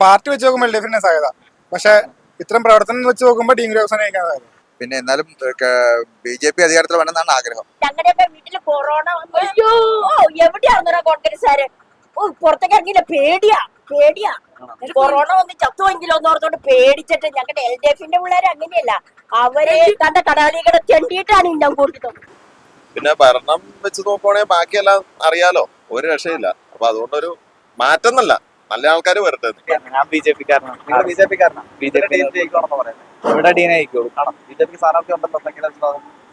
Party വെച്ച് നോക്കുമ്പോൾ L D എഫിന്റെ സാധ്യത. പക്ഷെ ഇത്തരം പ്രവർത്തനം വെച്ച് നോക്കുമ്പോൾ ഡീൻ ഗ്രോസനെ സാധ്യത. പിന്നെ എന്നാലും ബി ജെ പി അധികാരത്തിൽ വേണമെന്നാണ് ആഗ്രഹം. ഞങ്ങളുടെയൊക്കെ വീട്ടിൽ കൊറോണ വന്നു. അയ്യോ! എവിടെയാണെന്നോ കോൺഗ്രസ്സുകാര് ഓ പുറത്തേക്ക് ഇറങ്ങിയില്ല. പേടിയാ പേടിയാ. കൊറോണ വന്ന് ചത്തുവെങ്കിലോ എന്ന് ഓർത്തോണ്ട് പേടിച്ചിട്ട് ഞങ്ങളുടെ എൽ ഡി എഫിന്റെ പിള്ളേർ അങ്ങനെയല്ല. അവരെ കണ്ട കടാലികളെ ചെണ്ടിയിട്ടാണ് ഞാൻ കൊടുത്തത് പിന്നെ ഭരണം വെച്ച് നോക്കുവാണെങ്കിൽ ബാക്കിയെല്ലാം അറിയാലോ. ഒരു രക്ഷയില്ല. അപ്പൊ അതുകൊണ്ടൊരു മാറ്റം എന്നല്ല. നല്ല ആൾക്കാർ വരട്ടെ. ഞാൻ ബി ജെ പി കാരനാണ് ബി ജെ പി കാരനാണ് ബി ജെ പി ജയിക്കണമെന്ന് പറയുന്നത്. ഇവിടെ ഡീൻ ആയിക്കോളൂ. കാരണം ബി ജെ പി സ്ഥാനാർത്ഥി ഉണ്ടെന്നുണ്ടെങ്കിൽ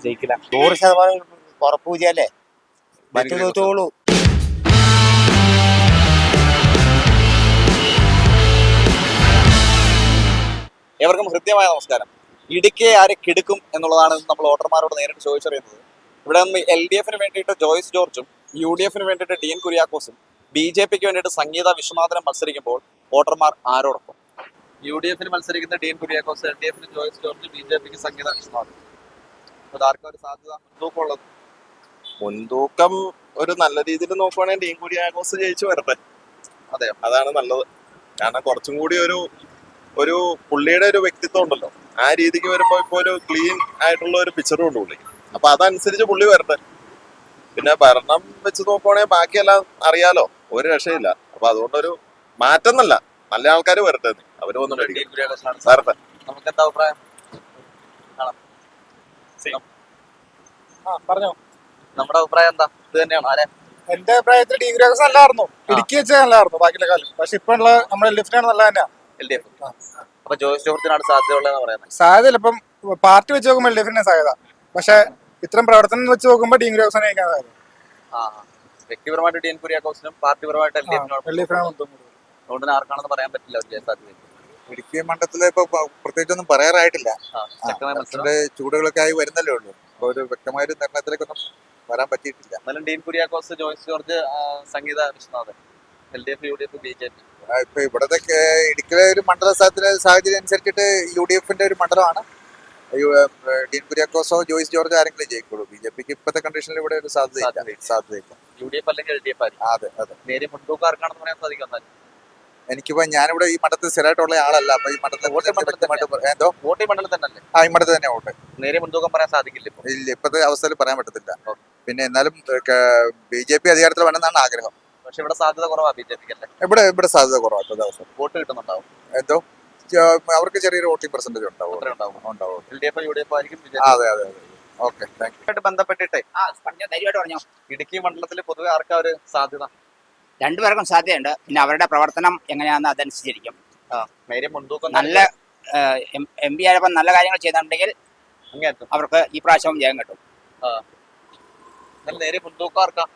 ജയിക്കില്ല. നൂറ് ശതമാനം ഉറപ്പൂജയല്ലേ മറ്റു തോറ്റുള്ളൂ ഏവർക്കും ഹൃദ്യമായ നമസ്കാരം. ഇടുക്കിയെ ആരെ കിടക്കും എന്നുള്ളതാണ് നമ്മൾ വോട്ടർമാരോട് നേരിട്ട് ചോദിച്ചറിയുന്നത്. ഇവിടെ നിന്ന് എൽ ഡി എഫിന് വേണ്ടിയിട്ട് ജോയ്സ് ജോർജും യു ഡി എഫിന് വേണ്ടിയിട്ട് ഡീൻ കുര്യാക്കോസും ബി ജെ പിക്ക് വേണ്ടിയിട്ട് സംഗീത വിശ്വനാഥനം മത്സരിക്കുമ്പോൾ വോട്ടർമാർ ആരോടൊപ്പം? യു ഡി എഫിന് മത്സരിക്കുന്ന ഡീൻ കുര്യാക്കോസ് എൽ ഡി എഫിന് ജോയിസ് ജോർജ് ബി ജെ പിക്ക് സംഗീത വിശ്വനാഥൻ. അപ്പോൾ ആർക്കും ഒരു സാധ്യത മുൻതൂക്കമുള്ളത്? മുൻതൂക്കം ഒരു നല്ല രീതിയിൽ നോക്കുവാണെങ്കിൽ ഡീൻ കുര്യാക്കോസ് ജയിച്ചു വരട്ടെ. അതെ അതാണ് നല്ലത്. കാരണം കുറച്ചും കൂടി ഒരു ഒരു പുള്ളിയുടെ ഒരു വ്യക്തിത്വം ഉണ്ടല്ലോ. ആ രീതിക്ക് വരുമ്പോ ഇപ്പൊ ഒരു ക്ലീൻ ആയിട്ടുള്ള ഒരു പിക്ചറും ഉണ്ട് പുള്ളി. അപ്പൊ അതനുസരിച്ച് പുള്ളി വരട്ടെ. പിന്നെ ഭരണം വെച്ച് നോക്കുവാണെങ്കിൽ ബാക്കിയെല്ലാം അറിയാലോ. ഒരു രക്ഷയില്ല. അപ്പൊ അതുകൊണ്ടൊരു മാറ്റം എന്നല്ല നല്ല ആൾക്കാർ വരട്ടെ അവർ വന്നു സാറത്തെ കുര്യാക്കോസിനാണ് വരട്ടെ നമുക്ക് എന്താ അഭിപ്രായം? ആ പറഞ്ഞോ. നമ്മുടെ അഭിപ്രായം എന്താ? ഇത് തന്നെയാണ്? ആരെ? എന്റെ അഭിപ്രായത്തിൽ ഡി ഗ്രോസ് നല്ലതായിരുന്നു ഇടുക്കി വെച്ച് നല്ലതായിരുന്നു ബാക്കിയുള്ള കാലം. പക്ഷെ ഇപ്പൊ ഉള്ള നമ്മുടെ ലിഫ്റ്റാണ് നല്ല തന്നെയാ. എൽ ഡി എഫ് അപ്പൊ ജോയ്സ് ജോർജിനാണ് സാധ്യതയുള്ളതെന്ന് പറയുന്നത് സാധ്യത ഇപ്പം പാർട്ടി വെച്ച് നോക്കുമ്പോൾ എൽ ഡി എഫിന്റെ സാധ്യത. പക്ഷെ ഇത്തരം പ്രവർത്തനം വെച്ച് നോക്കുമ്പോൾ ഡി സാധ്യത. ആ ആ. വ്യക്തിപരമായിട്ട് ഡി എൻ കുര്യാക്കോസിനും പാർട്ടിപരമായിട്ട് എൽ ഡി. അതുകൊണ്ട് ആർക്കാണെന്ന് പറയാൻ പറ്റില്ല ഒരു ജയസാധ്യത ഇടുക്കി മണ്ഡലത്തിലെ ഇപ്പൊ പ്രത്യേകിച്ചൊന്നും പറയാറായിട്ടില്ല. ചൂടുകളൊക്കെ ആയി വരുന്നല്ലേ ഉള്ളൂ. അപ്പൊ ഒരു വ്യക്തമായ ഒരു നിർണയത്തിലേക്കൊന്നും വരാൻ പറ്റിയിട്ടില്ല. എന്നാലും Dean Kuriakose Joyce George Sangeetha Viswanathan L D F U D F B J P. ഇപ്പൊ ഇവിടത്തെ ഇടുക്കിയിലെ ഒരു മണ്ഡല സ്ഥലത്തിലെ സാഹചര്യം അനുസരിച്ചിട്ട് യു ഡി എഫിന്റെ ഒരു മണ്ഡലമാണ്. ഡീൻ കുര്യാക്കോസോ ജോയിസ് ജോർജ് ആരെങ്കിലും ജയിക്കുള്ളൂ. ബി ജെ പിക്ക് ഇപ്പോഴത്തെ കണ്ടീഷനിൽ ഇവിടെ ഒരു സാധ്യതയില്ല. സാധ്യതയില്ല. യു ഡി എഫ് അല്ലെങ്കിൽ എൽ ഡി എഫ് ആയിരിക്കും. അതെ അതെ. നേരെ മുൻതൂക്കാർക്കാണെന്ന് പറയാൻ സാധിക്കും എനിക്കിപ്പോ ഞാനിവിടെ ഈ മണ്ഡലത്തിൽ സ്ഥിരമായിട്ടുള്ള ആളല്ല അപ്പൊ ഈ മഠത്തിൽ എന്തോ? വോട്ട് ഈ മണ്ഡലം തന്നെ ആ ഈ മണ്ഡലത്തിൽ തന്നെ വോട്ട്. നേരെ മുൻതൂക്കം പറയാൻ സാധിക്കില്ല ഇല്ല ഇപ്പോഴത്തെ അവസ്ഥയിൽ പറയാൻ പറ്റത്തില്ല. പിന്നെ എന്നാലും ബി ജെ പി അധികാരത്തിൽ വേണമെന്നാണ് ആഗ്രഹം. പക്ഷെ ഇവിടെ സാധ്യത കുറവാ ബി ജെ പിക്ക് അല്ലേ? ഇവിടെ ഇവിടെ സാധ്യത കുറവാ ഇപ്പോഴത്തെ അവസ്ഥ വോട്ട് കിട്ടുന്നുണ്ടാവും. എന്തോ? അവർക്ക് ചെറിയൊരു വോട്ടിംഗ് പെർസെന്റേജ് ഉണ്ടാവും. അത്രേ ഉണ്ടാവും. ഉണ്ടാവും. L D F U D F ആയിരിക്കും ബി ജെ ആ, അതെ അതെ അതെ. Okay thank ബന്ധപ്പെട്ടിട്ടേ. ഇടുക്കി മണ്ഡലത്തിൽ പൊതുവെ ആർക്കാ ഒരു സാധ്യത? രണ്ടുപേർക്കും സാധ്യതയുണ്ട്. പിന്നെ അവരുടെ പ്രവർത്തനം എങ്ങനെയാണെന്ന് അതനുസരിച്ചിരിക്കും. ആ നേരെ മുൻതൂക്കം നല്ല എം പി ആയപ്പോൾ നല്ല കാര്യങ്ങൾ ചെയ്തിട്ടുണ്ടെങ്കിൽ അവർക്ക് ഈ പ്രാവശ്യം ജയം കിട്ടും. നേരെ മുൻതൂക്കം ആർക്കാം?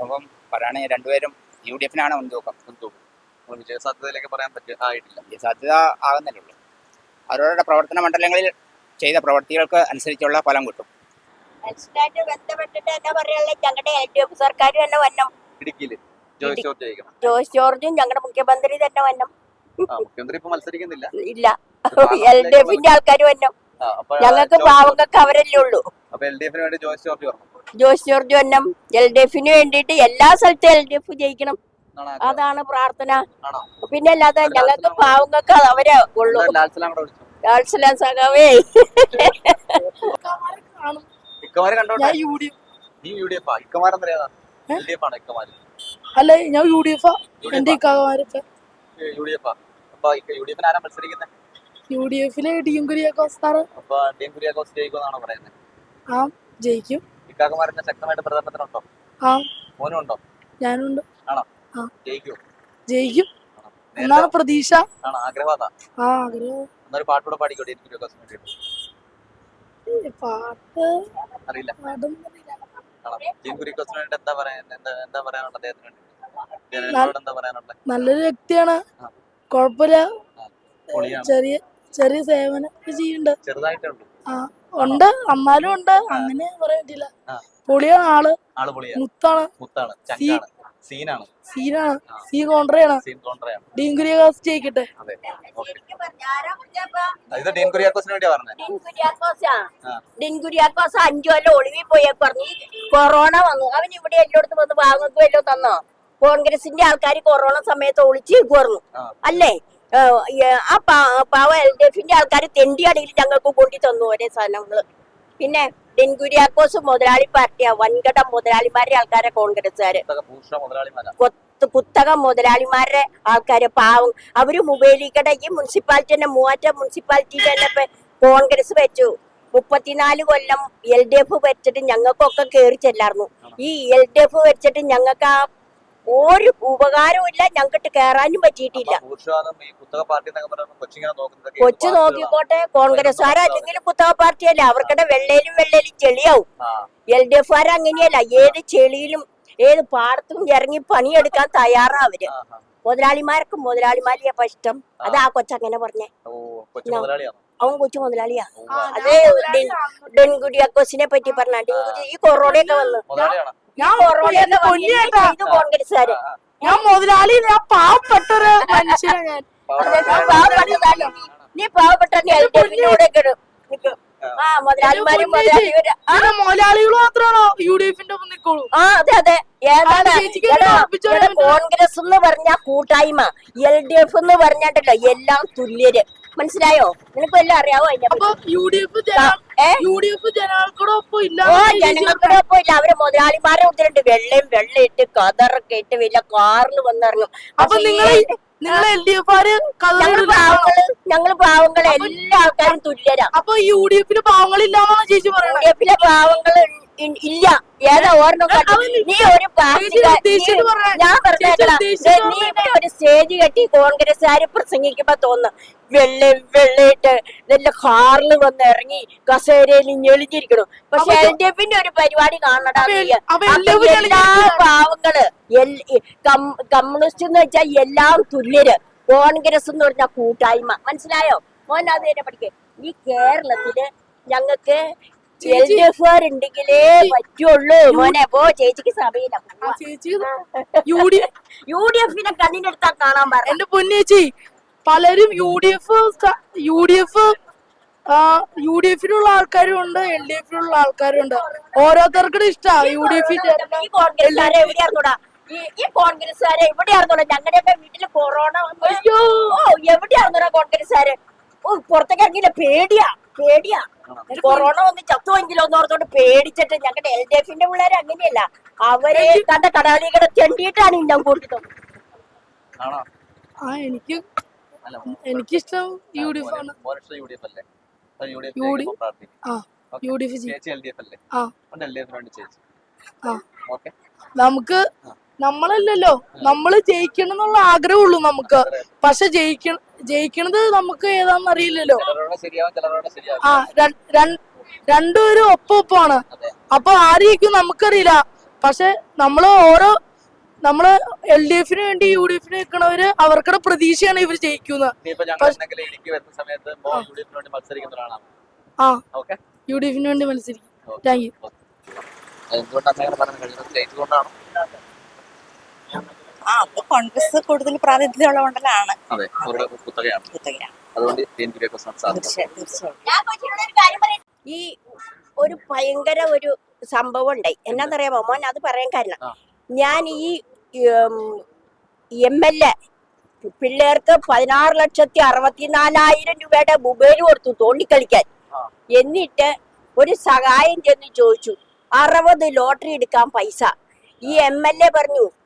അപ്പം പറയുകയാണെങ്കിൽ രണ്ടുപേരും യു ഡി എഫിനാണ് മുൻതൂക്കം. മുൻതൂക്കം. നമ്മൾ വിജയ സാധ്യതയിലേക്ക് പറയാൻ പറ്റും ആയിട്ടില്ല. ഈ സാധ്യത ആകുന്നല്ലേ ഉള്ളൂ. അവരവരുടെ പ്രവർത്തന മണ്ഡലങ്ങളിൽ ചെയ്ത പ്രവർത്തികൾക്ക് അനുസരിച്ചുള്ള ഫലം കിട്ടും. മനുഷ്യനായിട്ട് ബന്ധപ്പെട്ടിട്ട് ഞങ്ങളുടെ എൽ ഡി എഫ് സർക്കാർ തന്നെ വന്നം. ഇടുക്കിയിൽ ജോയ്സ് ഇടുക്കി. ജോർജ് ജയിക്കണം ജോയ്സ് ജോർജും ഞങ്ങളുടെ മുഖ്യമന്ത്രി തന്നെ വന്നം. ആ മുഖ്യമന്ത്രി ഇപ്പൊ മത്സരിക്കുന്നില്ല. ഇല്ല. എൽ ഡി എഫിന്റെ ആൾക്കാർ വന്നം. ആ, അപ്പൊ ഞങ്ങൾക്ക് പാവങ്ങൾക്ക് അവരല്ലേ ഉള്ളൂ. അപ്പൊ എൽ ഡി എഫിന് വേണ്ടി ജോയ്സ് ജോർജ് പറഞ്ഞു ജോസ് ജോർജ് വന്നം. എൽ ഡി എഫിന് വേണ്ടിയിട്ട് എല്ലാ സ്ഥലത്തും എൽ ഡി എഫ് ജയിക്കണം. എന്നാണ് ആഗ്രഹം. അതാണ് പ്രാർത്ഥന. ആണോ? പിന്നെ അല്ലാതെ ഞങ്ങൾക്ക് പാവങ്ങൾക്ക് അവരെ ഉള്ളൂ. എന്താ ലാൽസലാം കൂടെ വിളിച്ചു. ലാൽസലാം സഖാവേ. ഇക്കമാര് കണ്ടോട്ടെ? ഞാൻ യു നീ യു ഡി എഫ് ആ ഇക്കമാരെന്ന് എൽ ഡി എഫ് ആണ് ഇക്കമാര്. അല്ല ഞാൻ യു ഡി എഫ് എന്റെ യു ഡി എഫ് ആ അപ്പൊ യു ഡി എഫിന് ആരാ മത്സരിക്കുന്നത് യു ഡി എഫിലെ ഡിയും കുര്യാക്കോസ് സാറ് അപ്പൊ ഡീൻ കുര്യാക്കോസ് ജയിക്കുമെന്നാണോ പറയുന്നത് ആ ജയിക്കും. ഇക്കാക്കമാരന്റെ ശക്തമായിട്ട് പ്രചരണത്തിനുണ്ടോ ആ. മോനും ഉണ്ടോ ഞാനുണ്ട് ജയിക്കൂ. എന്നാണ് പ്രതീക്ഷ? ആണോ? ആഗ്രഹം ആ ആഗ്രഹം. എന്നൊരു പാട്ടുകൂടെ പാടിക്കോട്ടെ എനിക്ക് ഒരു വേണ്ടിയിട്ട് പാട്ട് അറിയില്ല. എന്താ പറയാൻ എന്താ എന്താ പറയാനുള്ളത് അദ്ദേഹത്തിന് എന്താ പറയാനുള്ളത്? നല്ലൊരു വ്യക്തിയാണ്. കുഴപ്പമില്ല. ചെറിയ ചെറിയ സേവനം ചെയ്യുന്നുണ്ട്. ആ ഉണ്ട്. എന്നാലും ഉണ്ട്. അങ്ങനെ പറയാൻ പറ്റില്ല. പൊളിയാണ് ആൾ. ആൾ പൊളിയാണ്. മുത്താണ്. മുത്താണ്. സീനാണ്. സീനാണ് സീൻ സീ കോൺട്രയാണ്. സീൻ കോൺട്രയാണ്. ഡീൻ കുര്യാക്കോസ് ജയിക്കട്ടെ. അതെ. ഇത് ഡീൻ കുര്യാക്കോസിന് വേണ്ടിയാ പറഞ്ഞത് ഡീൻ കുര്യാക്കോസാ. ആ. ഡിൻ കുര്യാക്കോസ് അഞ്ചു കൊല്ലം ഒളിവിൽ പോയേ പറഞ്ഞു കൊറോണ വന്നു. അവൻ ഇവിടെ എല്ലായിടത്തും വന്ന് പാവങ്ങൾക്ക് വല്ലതും തന്നോ? കോൺഗ്രസിന്റെ ആൾക്കാർ കൊറോണ സമയത്ത് ഒളിച്ച് നിൽക്കുമായിരുന്നു അല്ലേ? ആ പാവ എൽ ഡി എഫിന്റെ ആൾക്കാർ തെണ്ടിയാണെങ്കിൽ ഞങ്ങൾക്ക് കൊണ്ടി തന്നു ഒരേ സാധനങ്ങൾ പിന്നെ ഡെൻകുര്യാക്കോസ് മുതലാളി പാർട്ടിയാ വൻകിട മുതലാളിമാരുടെ ആൾക്കാരെ കോൺഗ്രസ്സുകാര്. കുത്തക മുതലാളിമാരുടെ ആൾക്കാര് പാവം. അവർ മൊബൈലിക്കട ഈ മുനിസിപ്പാലിറ്റിന്റെ മൂവാറ്റ മുനിസിപ്പാലിറ്റിയിൽ തന്നെ കോൺഗ്രസ് വെച്ചു. മുപ്പത്തിനാല് കൊല്ലം എൽ ഡി എഫ് വെച്ചിട്ട് ഞങ്ങൾക്കൊക്കെ കേറി ചെല്ലായിരുന്നു ഈ എൽ ഡി എഫ് വെച്ചിട്ട് ഞങ്ങൾക്ക് ആ ഒരു ഉപകാരവും ഇല്ല ഞങ്ങൾക്ക് കേറാനും പറ്റിയിട്ടില്ല. കൊച്ചു നോക്കിക്കോട്ടെ കോൺഗ്രസ്സുകാർ അല്ലെങ്കിൽ കുത്തക പാർട്ടിയല്ല അവർക്കിടെ വെള്ളയിലും വെള്ളയിലും ചെളിയാവും. ആ. എൽ ഡി എഫ് അങ്ങനെയല്ല ഏത് ചെളിയിലും ഏത് പാടത്തും ഇറങ്ങി പണിയെടുക്കാൻ തയ്യാറാ അവർ. മുതലാളിമാർക്ക് മുതലാളിമാരിയാ ഇപ്പൊ ഇഷ്ടം. അത് ആ കൊച്ചങ്ങനെ പറഞ്ഞേ. അവൻ കൊച്ചു മുതലാളിയാ. ഓ, ഡെൻകുടി അക്കോസിനെ പറ്റി പറഞ്ഞ. ഡെൻകുടി ഈ കൊറോണയൊക്കെ വന്ന്. ഞാൻ കോൺഗ്രസ്സുകാര്. ഞാൻ മുതലാളി ഞാൻ പാവപ്പെട്ടൊരു ഒരു ഞാൻ. ഞാൻ. നീ പാവപ്പെട്ട. ആ. മുതലാളിമാരും മുതലാളികൾ മാത്രമാണോ യു ഡി എഫിന്റെ ഒപ്പം നിക്കോളൂ? ആ അതെ അതെ. കോൺഗ്രസ് എന്ന് പറഞ്ഞ കൂട്ടായ്മ. എൽ ഡി എഫ് എന്ന് പറഞ്ഞിട്ടല്ലോ എല്ലാം തുല്യര്. മനസ്സിലായോ? നിനക്ക് എല്ലാം അറിയാവോ അപ്പൊ U D F? U D F ജനങ്ങൾക്കൂടെ ഇല്ല ഓ ജനങ്ങൾക്ക് കുഴപ്പമില്ല അവർ മുതലാളിമാരെ ഒത്തിരിണ്ട് വെള്ളയും വെള്ളയിട്ട് കതറൊക്കെ ഇട്ട് വലിയ കാറിൽ വന്നിറങ്ങും. അപ്പൊ നിങ്ങൾ നിങ്ങൾ എൽ ഡി എഫ് ആര് ഞങ്ങൾ പാവങ്ങൾ എല്ലാ ആൾക്കാരും തുല്യരാ. അപ്പൊ യു ഡി എഫിന് പാവങ്ങളില്ലാന്നാണ് ചേച്ചി യു ഡി എഫിലെ പാവങ്ങൾ ഇ- ഇല്ല. ഏതാ ഓർമ്മ നീ ഒരു പാർട്ടി. ഞാൻ പറഞ്ഞേക്കടാ. ചേച്ചി നീ ഒരു സ്റ്റേജ് കെട്ടി കോൺഗ്രസ്സുകാര് പ്രസംഗിക്കുമ്പോ തോന്നുന്നു വെള്ള വെള്ളയിട്ട് നല്ല കാറിൽ വന്ന് ഇറങ്ങി കസേരയിൽ ഞെളിഞ്ഞിരിക്കണു. പക്ഷെ അതിന്റെ എൽ ഡി എഫിന്റെ ഒരു പരിപാടി കാണടാ എല്ലാ പാവങ്ങൾ കമ്മ്യൂണിസ്റ്റ് എന്ന് വെച്ചാൽ എല്ലാം തുല്യര്. കോൺഗ്രസ് എന്ന് പറഞ്ഞ കൂട്ടായ്മ. മനസ്സിലായോ? മോൻ അത് തന്നെ പഠിക്കേ. ഈ കേരളത്തിൽ ഞങ്ങക്ക് എൽ ഡി എഫുകാരുണ്ടെങ്കിലേ പറ്റുള്ളൂ. മോനെ പോ ചേച്ചിക്ക് സഭയില്ല ആ ചേച്ചി. യു ഡി യു ഡി എഫിനെ കണ്ണിനെടുത്താ കാണാൻ പറഞ്ഞു എന്റെ പൊന്നേച്ചി പലരും U D F U D F U D എഫിലുള്ള ആൾക്കാരും ഉണ്ട് എൽ ഡി എഫിലുള്ള ആൾക്കാരും ഉണ്ട് ഓരോരുത്തർക്കും ഇഷ്ടാ. യു ഡി എഫ് ഈ കോൺഗ്രസ്സുകാരെ എവിടെയായിരുന്നു ഞങ്ങളുടെ വീട്ടിൽ കൊറോണ അയ്യോ. ഓ എവിടെയായിരുന്നൂടാ കോൺഗ്രസ്സുകാര്? പുറത്തേക്ക് ഇറങ്ങിയില്ല. പേടിയാ പേടിയാ. കൊറോണ വന്ന് ചത്തുവെങ്കിലോ എന്ന് ഓർത്തോണ്ട് പേടിച്ചിട്ട് ഞങ്ങളുടെ എൽ ഡി എഫിന്റെ പിള്ളേർ അങ്ങനെയല്ല അവരെ കണ്ട കടാലികളെ ചെണ്ടിയിട്ടാണ് ഇന്നും കൊടുത്തത് ആ എനിക്ക് എനിക്കിഷ്ടം യു ഡി എഫ് ആണ്. മോനിഷ്ടം യു ഡി എഫ് അല്ലേ? U D U D- F പ്രാർത്ഥിക്കും ആ ഓക്കേ. യു ഡി എഫ് ചേച്ചി എൽ ഡി എഫ് അല്ലേ? ആ. അതുകൊണ്ട് എൽ ഡി എഫിന് വേണ്ടി ചേച്ചി. ആ. ഓക്കെ. നമുക്ക് നമ്മളല്ലല്ലോ. നമ്മൾ ജയിക്കണം എന്നുള്ള ആഗ്രഹമുള്ളൂ നമുക്ക്. പക്ഷെ ജയിക്കണ ജയിക്കണത് നമുക്ക് ഏതാണെന്ന് അറിയില്ലല്ലോ. ആ രണ്ടുപേരും ഒപ്പം ഒപ്പമാണ് അപ്പൊ ആരെയും നമുക്കറിയില്ല. പക്ഷെ നമ്മൾ ഓരോ നമ്മൾ എൽ ഡി എഫിന് വേണ്ടി യു ഡി എഫിന് നിൽക്കണവര് അവർക്കുടെ പ്രതീക്ഷയാണ് ഇവർ ജയിക്കുന്നത്. ആ. യു ഡി എഫിന് വേണ്ടി മത്സരിക്കും. താങ്ക് യു എന്തുകൊണ്ടാണ് അങ്ങനെ പറയാൻ കഴിയുന്നത് ജയിച്ചുകൊണ്ടാണ് ആ അത് കോൺഗ്രസ് കൂടുതൽ പ്രാതിനിധ്യമുള്ള മണ്ഡലമാണ് അതുകൊണ്ട്. ഈ ഒരു ഭയങ്കര ഒരു സംഭവം ഉണ്ടായി എന്നാന്നറിയാമോ? മോൻ അത് പറയാൻ കാരണം. ഞാൻ ഈ എം എൽ എ പിള്ളേർക്ക് പതിനാറ് ലക്ഷത്തി അറുപത്തിനാലായിരം രൂപയുടെ മൊബൈൽ കൊടുത്തു തോണ്ടിക്കളിക്കാൻ. എന്നിട്ട് ഒരു സഹായം ചെന്ന് ചോദിച്ചു അറുപത് ലോട്ടറി എടുക്കാൻ പൈസ. ഈ എം എൽ എ പറഞ്ഞു "ഏ,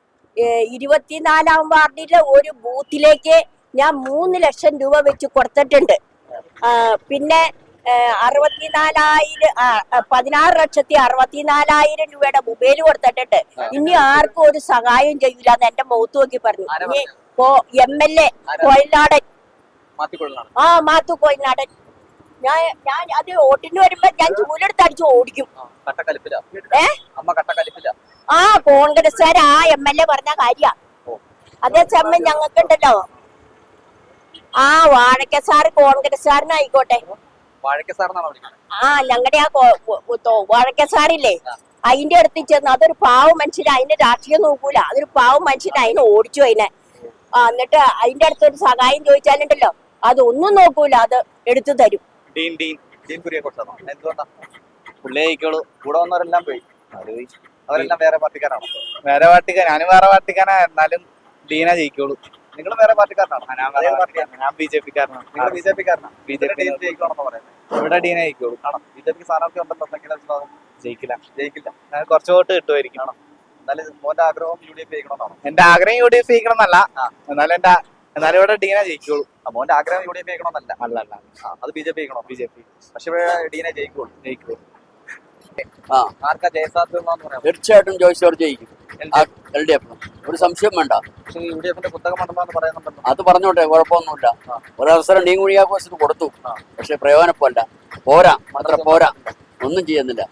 ഇരുപത്തിനാലാം വാർഡിലെ ഒരു ബൂത്തിലേക്ക് ഞാൻ മൂന്ന് ലക്ഷം രൂപ വെച്ച് കൊടുത്തിട്ടുണ്ട്. പിന്നെ അറുപത്തിനാലായിരം പതിനാറ് ലക്ഷത്തി അറുപത്തിനാലായിരം രൂപയുടെ മൊബൈൽ കൊടുത്തിട്ടുണ്ട്. ഇനി ആർക്കും ഒരു സഹായം ചെയ്യൂല എന്ന് എന്റെ മുഖത്ത് നോക്കി പറഞ്ഞു. ഇനി ഇപ്പോ എം എൽ എ കൊയിലാടൻ. ആ മാത്തു കൊയിലാടൻ. ഞാൻ ഞാൻ അത് ഓട്ടിന് വരുമ്പോ ഞാൻ ചൂലെടുത്ത് അടിച്ച് ഓടിക്കും. ഏഹ് ഏ? അമ്മ കട്ടക്കലിപ്പില്ല ആ കോൺഗ്രസ്സുകാർ ആ എം എൽ എ പറഞ്ഞ കാര്യ. അതേസമയം ഞങ്ങൾക്കുണ്ടല്ലോ. ആ വാഴക്ക സാറ് കോൺഗ്രസ്സുകാരനായിക്കോട്ടെ. ആ ഞങ്ങളുടെ ആ വാഴക്ക സാറില്ലേ? അതിന്റെ അടുത്ത് ചെന്ന് അതൊരു പാവ മനുഷ്യന് അതിന്റെ രാഷ്ട്രീയം നോക്കൂല. അതൊരു പാവ മനുഷ്യന് അതിനെ ഓടിച്ചു അതിനെ എന്നിട്ട് അതിന്റെ അടുത്ത് ഒരു സഹായം ചോദിച്ചാലുണ്ടല്ലോ. അത് ഒന്നും നോക്കൂല അത് എടുത്തു തരും. ഡീൻ ഡീൻ ഡീൻ എന്തുകൊണ്ടാ? കൂടെ വന്നവരെല്ലാം പോയി. അവരെല്ലാം വേറെ പാർട്ടിക്കാരാണോ? വേറെ പാർട്ടിക്കാർ ഞാനും വേറെ പാർട്ടിക്കാരാ എന്നാലും ഡീന ജയിക്കോളൂ. നിങ്ങൾ വേറെ പാർട്ടിക്കാരനാണോ? ഞാൻ ബി ജെ പിക്കാരനാണ് നിങ്ങൾ B J പിക്കാരനാണ് B B J J P ജയിക്കണമെന്ന് പറയുന്നത് ഇവിടെ ഡീന ജയിക്കുള്ളൂ ആണോ? ബി ജെ പിക്ക് സ്ഥാനാർത്ഥി ഉണ്ടെന്നുണ്ടെങ്കിൽ ജയിക്കില്ല. ജയിക്കില്ല. ഞാൻ കുറച്ച് വോട്ട് കിട്ടുമായിരിക്കും. എന്നാലും മോന്റെ ആഗ്രഹം യു ഡി എഫ് ജയിക്കണമെന്നാണോ എന്റെ ആഗ്രഹം യു ഡി എഫ് ജയിക്കണമെന്നല്ല. എന്നാലും എന്റെ എന്നാലും ഇവിടെ ഡീന ജയിക്കുള്ളൂ മോന്റെ ആഗ്രഹം യു ഡി എഫ് ജയിക്കണമെന്നല്ല അല്ല അല്ല അത് B J P ജയിക്കണോ? B J P. പക്ഷെ ഇവിടെ ഡീനെ ജയിക്കുള്ളൂ ജയിക്കുള്ളൂ തീർച്ചയായിട്ടും ജോയിസ് ജോർജ് ജയിക്കും. L D F. ഒരു സംശയം വേണ്ട. അത് പറഞ്ഞോട്ടെ കുഴപ്പമൊന്നുമില്ല. ഒരവസരം ഡീൻ കുഴിയാക്കോസിന് കൊടുത്തു. പക്ഷെ പ്രയോജനപ്പല്ല പോരാ. അത്ര പോരാ. ഒന്നും ചെയ്യുന്നില്ല.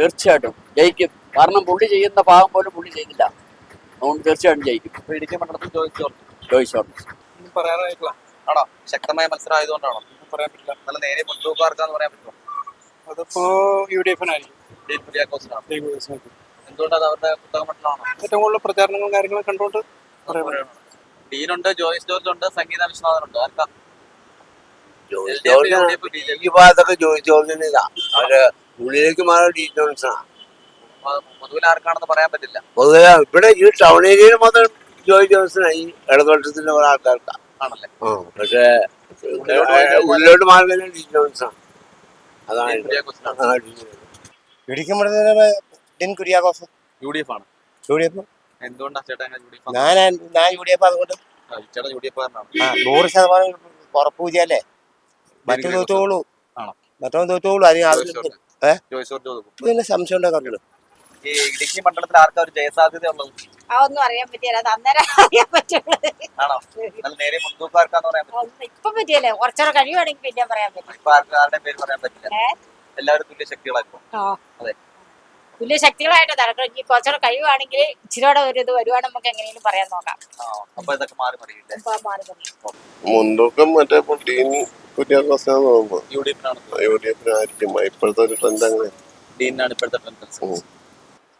തീർച്ചയായിട്ടും ജയിക്കും. കാരണം പുള്ളി ചെയ്യുന്ന ഭാഗം പോലും പുള്ളി ചെയ്തില്ല. അതുകൊണ്ട് തീർച്ചയായിട്ടും ജയിക്കും. ജോയിസ് ജോർജ്. ആണോ? ശക്തമായ മത്സരം ആയതുകൊണ്ടാണോ പറയാൻ പറ്റില്ല. നല്ല നേരെ മുൻതൂക്കാർക്കാന്ന് പറയാൻ പറ്റുമോ? അതിപ്പോ യു ഡി എഫിനായിരിക്കും എന്തുകൊണ്ടത് അവരുടെ ഏറ്റവും കൂടുതൽ പ്രചാരണങ്ങളും കാര്യങ്ങളും കണ്ടുകൊണ്ട് ഡീനുണ്ട് ജോയിസ് ജോർജ് ഉണ്ട് സംഗീത വിശ്വനാഥൻ ഉണ്ട് ആർക്കാ? ജോയിസ് ജോർജ് ഈ ഭാഗത്തൊക്കെ ജോയിസ് ജോർജിന് ഇതാ. അവർ ഉള്ളിലേക്ക് മാറി പൊതുവിൽ ആർക്കാണെന്ന് പറയാൻ പറ്റില്ല. പൊതുവെ ഇവിടെ ഈ ടൗൺ ഏരിയയിൽ മാത്രം ജോയി ജോൺസണായി ഇടതുപക്ഷത്തിന്റെ കുറെ ആണല്ലേ? പക്ഷേ ഉള്ളിലോട്ട് മാറി ഡീൻ ജോൺസൺ ജോൺസാണ്. അതാണ് ഇടിക്കുമ്പോഴത്തേന് Dean Kuriakose U D F ആണ് യു ഡി എഫ് എന്തുകൊണ്ടാ ചേട്ടാ യു ഡി എഫ് ഞാൻ ഞാൻ യു ഡി എഫ് അതുകൊണ്ട് ചേട്ടാ യു ഡി എഫ് കാരനാണ്. ആ, നൂറ് ശതമാനം ഉറപ്പൂജയല്ലേ മറ്റേ തോറ്റോളൂ? മറ്റോ തോറ്റോളൂ. അതിന് ഒതുക്കും പിന്നെ സംശയം ഉണ്ടാക്കാറുണ്ട് ഈ ഇടുക്കി മണ്ഡലത്തിൽ ആർക്കാ ഒരു ജയസാധ്യത ഉള്ളത് അതൊന്നും അറിയാൻ പറ്റിയല്ല. അത് അന്നേരം അറിയാൻ പറ്റുള്ളൂ. ആണോ? നല്ല നേരെ മുൻതൂക്കാർക്കാന്ന് പറയാൻ പറ്റും ഒന്നും ഇപ്പൊ പറ്റിയല്ലേ. കുറച്ചുകൂടെ കഴിയുവാണെങ്കിൽ പിന്നെ പറയാൻ പറ്റും. ഇപ്പൊ ആർക്ക് ആരുടെ പേര് പറയാൻ പറ്റില്ല. ഏ? എല്ലാവരും തുല്യ ശക്തികളാക്കും ആ. അതെ. തുല്യ ശക്തികളായിട്ട് നടക്കണം ഇനി കുറച്ചുകൂടെ കഴിയുവാണെങ്കിൽ ഒരു ഇത് വരുവാണെങ്കിൽ നമുക്ക് എങ്ങനെയും പറയാൻ നോക്കാം. ആ, അപ്പൊ ഇതൊക്കെ മാറി മറിയില്ലേ ഇപ്പൊ മാറി മതി. മുൻതൂക്കം മറ്റേ ഡീൻ കുര്യാക്കോസിനാന്ന് തോന്നുന്നു. യു ഡി എഫിനാണ്. യു ഡി എഫിനായിരിക്കും. ഇപ്പോഴത്തെ ഒരു ട്രെൻഡ് അങ്ങനെ. ഡീനാണ് ഇപ്പോഴത്തെ.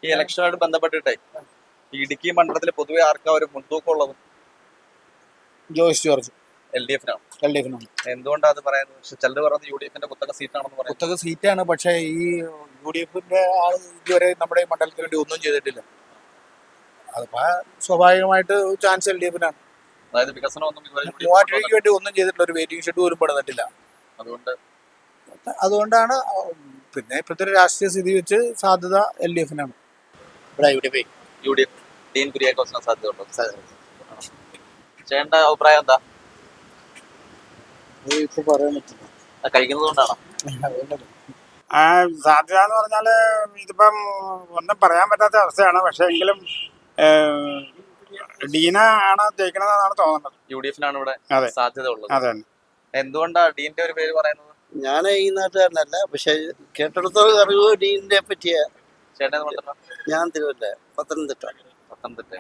ഈ ഇലക്ഷനായിട്ട് ബന്ധപ്പെട്ടിട്ടേ ഇടുക്കി മണ്ഡലത്തിൽ പൊതുവെ ആർക്കാ ഒരു മുൻതൂക്കം ഉള്ളത്? ജോയിസ് ജോർജ്. എൽ ഡി എഫിനാണ് എൽ ഡി എഫിനാണ് എന്തുകൊണ്ടാണ് അത് പറയുന്നത്? പക്ഷെ ചിലർ പറയുന്നത് യു ഡി എഫിന്റെ കുത്തക സീറ്റാണെന്ന് പറയുന്നത്. കുത്തക സീറ്റാണ് പക്ഷേ ഈ യു ഡി എഫിന്റെ ആൾ ഇതുവരെ നമ്മുടെ ഈ മണ്ഡലത്തിന് വേണ്ടി ഒന്നും ചെയ്തിട്ടില്ല. അതിപ്പോ സ്വാഭാവികമായിട്ട് ചാൻസ് എൽ ഡി എഫിനാണ്. അതായത് വികസനം ഒന്നും യു ഡി എഫ് മൂവാറ്റ് വേണ്ടി ഒന്നും ചെയ്തിട്ടില്ല ഒരു വെയിറ്റിംഗ് ഷെഡ് പോലും പെടുന്നിട്ടില്ല. അതുകൊണ്ട് അതുകൊണ്ടാണ് പിന്നെ ഇപ്പോഴത്തെ രാഷ്ട്രീയ സ്ഥിതി വെച്ച് സാധ്യത എൽ ഡി എഫിനാണ്. ഇവിടെ U D F U D F Dean കുര്യാക്കോസിന് സാധ്യത ഉണ്ടോ ചേട്ടന്റെ അഭിപ്രായം എന്താ? ഇപ്പൊ പറയാൻ പറ്റില്ല. കഴിക്കുന്നത് കൊണ്ടാണോ ആ സാധ്യത എന്ന് പറഞ്ഞാൽ ഇതിപ്പം ഒന്നും പറയാൻ പറ്റാത്ത അവസ്ഥയാണ്. പക്ഷെ എങ്കിലും ഡീന ആണ് ജയിക്കണമെന്നാണ് തോന്നുന്നത്. യു ഡി എഫിനാണ് ഇവിടെ സാധ്യത ഉള്ളത് അതെ. എന്തുകൊണ്ടാ ഡീന്റെ ഒരു പേര് പറയുന്നത്? ഞാൻ ഈ നാട്ടുകാരനല്ല. പക്ഷെ കേട്ടിടത്തോളം അറിവ് ഡീനിനെ പറ്റിയ ഞാൻ തിരുവല്ല പത്തനംതിട്ട. പത്തനംതിട്ട.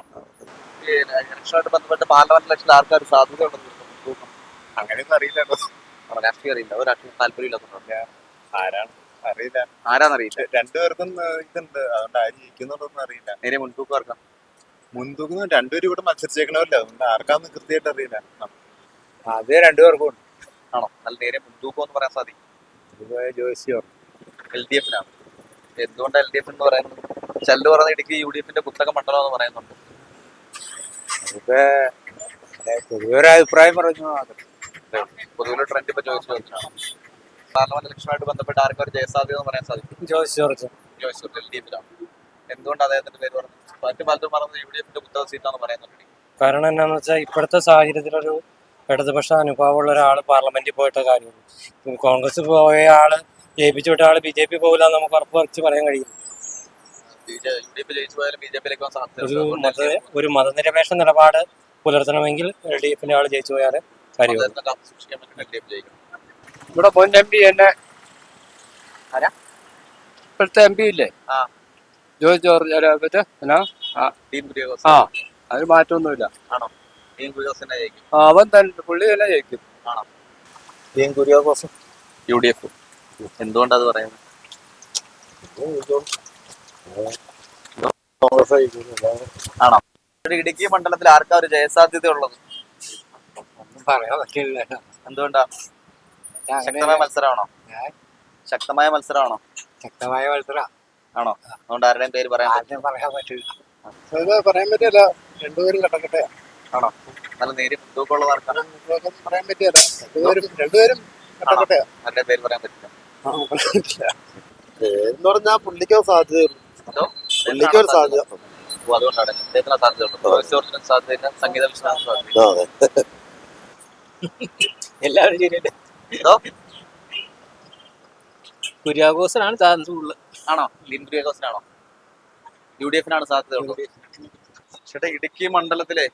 ഇലക്ഷനുമായിട്ട് ബന്ധപ്പെട്ട് പാർലമെന്റ് ഇലക്ഷനിൽ ആർക്കാർ സാധ്യത ഉണ്ടെന്ന് തോന്നുന്നു? അങ്ങനെയൊന്നും? രാഷ്ട്രീയം അറിയില്ല. ഒരു രാഷ്ട്രീയ താല്പര്യമില്ലാത്തതുകൊണ്ട് ആരാണ്? അറിയില്ല. ആരാന്നറിയില്ല രണ്ടുപേർക്കും ഇതുണ്ട്. അതുകൊണ്ട് ആര് ജയിക്കുന്നുണ്ടോന്നും അറിയില്ല. നേരെ മുൻതൂക്കമാർക്കാം മുൻതൂക്കം രണ്ടുപേരും ഇവിടെ മത്സരിച്ചേക്കണമല്ലോ. അതുകൊണ്ട് ആർക്കാന്ന് കൃത്യമായിട്ട് അറിയില്ല. അത് രണ്ടുപേർക്കും ഉണ്ട്. ആണോ? നല്ല നേരെ മുൻതൂക്കം എന്ന് പറയാൻ സാധിക്കും. എൽ ഡി എഫിനാണ്? എന്തുകൊണ്ടാണ് എൽ ഡി എഫ് എന്ന് പറയുന്നത്? ചെല്ലു പറയുന്ന ഇടുക്കി യു ഡി എഫിന്റെ പുസ്തക മണ്ഡലം എന്ന് പറയുന്നുണ്ട്. അഭിപ്രായം പറഞ്ഞു? മാത്രം പൊതുവിലെ ട്രെൻഡ് ഇപ്പൊ ജോയിസ് ജോർജാണ് പാർലമെന്റ് ഇലക്ഷനുമായിട്ട് ബന്ധപ്പെട്ട് ആർക്കും ഒരു ജയസാധ്യത എന്ന് പറയാൻ സാധിക്കും ജോയിസ് ജോർജ് ജോയിസ് എൽ ഡി എഫിലാണ് എന്തുകൊണ്ട് അദ്ദേഹത്തിന്റെ പേര് പറഞ്ഞു മറ്റു പലരും പറഞ്ഞത് യു ഡി എഫിന്റെ കുത്തക സീറ്റാന്ന് പറയുന്നുണ്ട്. കാരണം എന്താണെന്ന് വെച്ചാൽ ഇപ്പോഴത്തെ സാഹചര്യത്തിലൊരു ഇടതുപക്ഷ അനുഭവമുള്ള ഒരാൾ പാർലമെന്റിൽ പോയിട്ട കാര്യമുള്ളൂ. കോൺഗ്രസ് പോയ ആൾ ജയിപ്പിച്ചു വിട്ട ആൾ ബി ജെ പി പോകില്ല നമുക്ക് ഉറപ്പ് വെച്ച് പറയാൻ കഴിയും. ഒരു മത ഒരു മതനിരപേക്ഷ നിലപാട് പുലർത്തണമെങ്കിൽ എൽ ഡി എഫിന്റെ ആൾ ജയിച്ചു പോയാൽ ഇവിടെ മുൻ എം പി എന്നെ ആരാ? ഇപ്പോഴത്തെ എം പി ഇല്ലേ? ജോയ് ജോർജ് ആ. അതിന് മാറ്റമൊന്നുമില്ല. തന്നെ അവൻ തന്നെ പുള്ളി തന്നെ ജയിക്കും. യു ഡി എഫ് എന്തുകൊണ്ടാ അത് പറയുന്നത് ആണോ ഇടുക്കി മണ്ഡലത്തിൽ ആർക്കാ ഒരു ജയസാധ്യത ഉള്ളത് പറയാൻ പറ്റില്ല. എന്തുകൊണ്ടാ? ശക്തമായ മത്സരമാണോ? ശക്തമായ മത്സരമാണോ? ശക്തമായ മത്സരം. ആണോ? അതുകൊണ്ട് ആരുടെയും പേര് പറയാൻ പറ്റില്ല പറയാൻ പറ്റില്ല. പറയാൻ പറ്റില്ല രണ്ടുപേരും കട്ടക്കട്ടെ ആണോ? നല്ല നേരിയ മുൻതൂക്കമുള്ള ആർക്കാണ് പറയാൻ പറ്റില്ല രണ്ടുപേരും രണ്ടുപേരും കട്ടക്കട്ടെ. ആരുടെയും പേര് പറയാൻ പറ്റില്ല. എന്ന് പറഞ്ഞാ പുള്ളിക്കോ സാധ്യത പുള്ളിക്ക് ഒരു സാധ്യത അതുകൊണ്ടാണ്. സംഗീത വിശ്വനാഥ് സാധ്യത എല്ലാവരും ശരിയല്ലേ? കൂടുതൽ. ആണോ? ലീൻ യു ഡി എഫിനാണ് സാധ്യത ഉള്ളത് ചേട്ടാ ഇടുക്കി മണ്ഡലത്തിലെ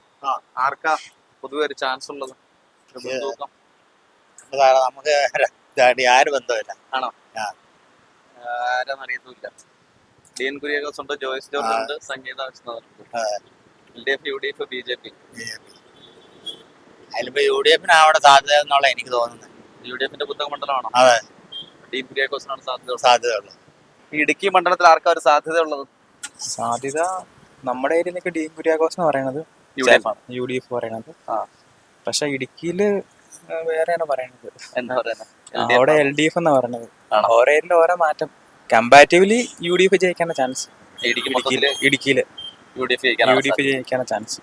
ആർക്കാ പൊതുവെ ഒരു ചാൻസ് ഉള്ളത്? ഒരു ആരും ആര് ബന്ധമില്ല ആണോ? ആരാന്ന് അറിയത്തുമില്ല ഡീൻ കുര്യാക്കോസ് ഉണ്ട് ജോയ്സ് ജോർജ് ഉണ്ട് Sangeetha L D F U D F B J P അതിലിപ്പോ യു ഡി എഫിനാണ് സാധ്യത എന്നുള്ള എനിക്ക് തോന്നുന്നത്. യു ഡി എഫിന്റെ പുത്തക മണ്ഡലമാണോ അതെ. ഡീൻ കുര്യാക്കോസിനാണ് സാധ്യത ഉള്ളത്. ഇടുക്കി മണ്ഡലത്തിൽ ആർക്കാ ഒരു സാധ്യത ഉള്ളത് സാധ്യത നമ്മുടെ ഏരിയയിലൊക്കെ ഡീൻ കുര്യാഘോഷം എന്ന് പറയുന്നത് യു ഡി എഫ് ആണ്. യു ഡി എഫ് പറയണത് പക്ഷെ ഇടുക്കിയിൽ വേറെയാണ് പറയണത്. എന്താ പറയുന്നത് അവിടെ എൽ ഡി എഫ് എന്നാ പറയണത്. ആണോ? ഓരോ മാറ്റം. കമ്പാരിറ്റീവ്ലി യു ഡി എഫ് ജയിക്കാനുള്ള ചാൻസ് ഇടുക്കിയിൽ യു ഡി എഫ് ജയിക്കാനാണ് ഡി എഫ് ജയിക്കാനുള്ള ചാൻസ്